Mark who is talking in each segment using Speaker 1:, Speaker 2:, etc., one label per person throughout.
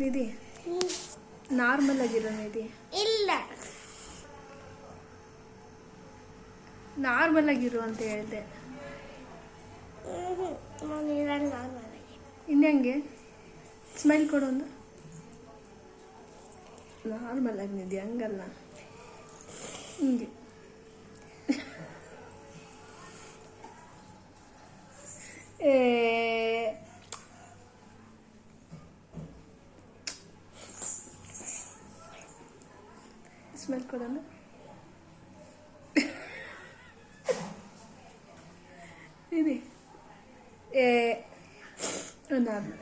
Speaker 1: ನಿಧಿ. Normal ಆಗಿರೋ ನಿಧಿ.
Speaker 2: ಇಲ್ಲ.
Speaker 1: Normal ಆಗಿರು ಅಂತ ಹೇಳಿದೆ. ಇನ್ನಂಗೆ ಸ್ಮೈಲ್ ಕೊಡು ಒಂದು. ನಾರ್ಮಲ್ ಆಗಿ ನಿಧಿ ಹಂಗಲ್ಲ. ಹಿಂಗೆ. ಸ್ಮೆಲ್ ಕೊಡಲ್ಲ ಇದೆ ಏ ನಾರ್ಮಲ್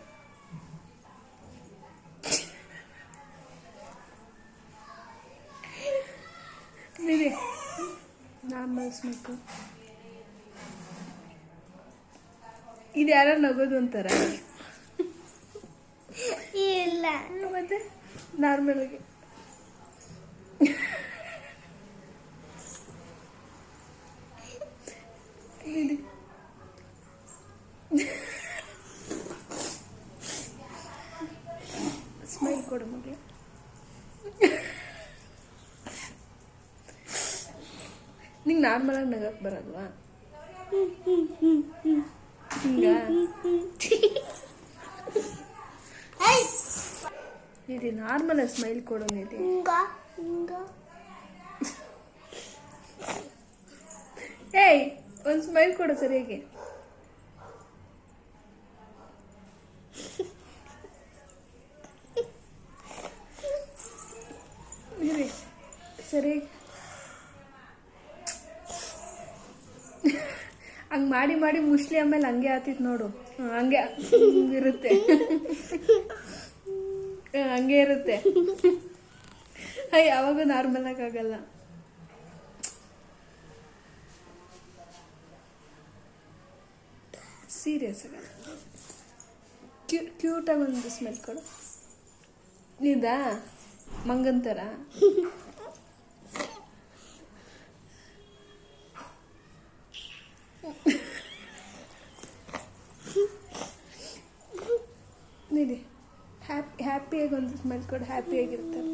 Speaker 1: ಇದೆ ನಾರ್ಮಲ್ ಸ್ಮೆಲ್ಕು ಇದು ಯಾರು ನಗೋದು ಅಂತಾರ?
Speaker 2: ಇಲ್ಲ.
Speaker 1: ಮತ್ತೆ ನಾರ್ಮಲ್ ಕೊಡು ಮಗಳು. ನಿಂಗೆ ನಾರ್ಮಲ್ ಆಗಿ ನಗಕ್ಕೆ ಬರಲ್ವಾ? ಇದು ನಾರ್ಮಲ್ ಸ್ಮೈಲ್ ಕೊಡೋ ನಿಧಿ. ಏಯ್ ಒಂದು ಸ್ಮೈಲ್ ಕೊಡು ಸರಿಯಾಗಿ. ಸರಿ. ಹಂಗೆ ಮಾಡಿ ಮಾಡಿ ಮುಸ್ಲಿ ಆಮೇಲೆ ಹಂಗೆ ಆತಿತ್ತು ನೋಡು. ಹಂಗೆ ಇರುತ್ತೆ. ಹಂಗೆ ಇರುತ್ತೆ. ಯಾವಾಗೂ ನಾರ್ಮಲ್ ಆಗಲ್ಲ. ಸೀರಿಯಸ್ ಆಗಲ್ಲ. ಕ್ಯೂ ಕ್ಯೂಟಾಗಿ ಒಂದು ಸ್ಮೆಲ್ ಕೊಡು. ನೀದಾ ಮಂಗನ್ ಥರ ನಿಧಿ ಹ್ಯಾಪಿ ಹ್ಯಾಪಿಯಾಗಿ ಒಂದು ಸ್ಮೆಲ್ ಕೊಡು ಹ್ಯಾಪಿಯಾಗಿರ್ತಾರೆ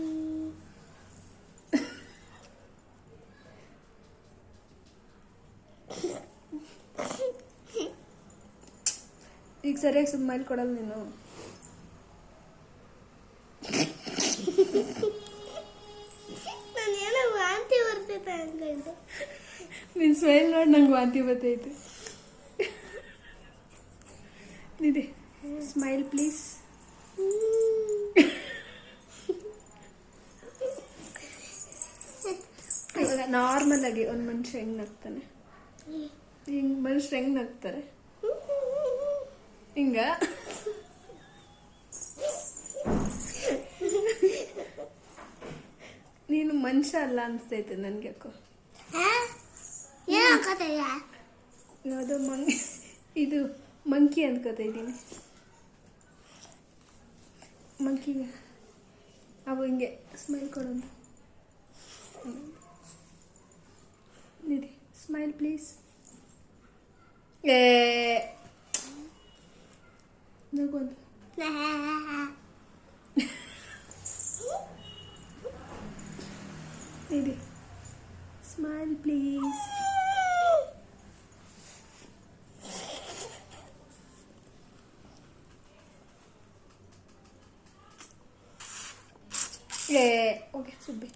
Speaker 1: ಈಗ ಸರಿಯಾಗಿ ಸ್ಮೈಲ್ ಕೊಡಲ್ಲ ನೀನು.
Speaker 2: ವಾಂತಿ ಬರ್ತೈತೆ ಅನ್ಕೊಂಡೆ
Speaker 1: ನಿನ್ನ ಸ್ಮೈಲ್ ನೋಡಿ ನಂಗೆ ವಾಂತಿ ಬರ್ತೈತೆ. ನಿದೆ ಸ್ಮೈಲ್ ಪ್ಲೀಸ್ ಇವಾಗ ನಾರ್ಮಲ್ ಆಗಿ ಒಂದು ಮನುಷ್ಯ ಹೆಂಗ್ ನಗ್ತಾನೆ? ಹಿಂಗ್ ಮನುಷ್ಯ ಹೆಂಗ್ ನಗ್ತಾರೆ? ಹಿಂಗ? ನೀನು ಮನುಷ್ಯ ಅಲ್ಲ ಅನ್ಸ್ತೈತೆ ನನ್ಗೆ ಯಾಕೋ. ಯಾವುದೋ ಮಂಗ್ ಇದು ಮಂಕಿ ಅನ್ಕೋತಾ ಇದ್ದೀನಿ ಮಂಕಿಗೆ ಅವು ಹಿಂಗೆ ಸ್ಮೈಲ್ ಕೊಡೋದು ನಿಧಿ ಸ್ಮೈಲ್ ಪ್ಲೀಸ್ ಏ ನಗೊಂದು Nidhi smile please le. Regarde ce bébé.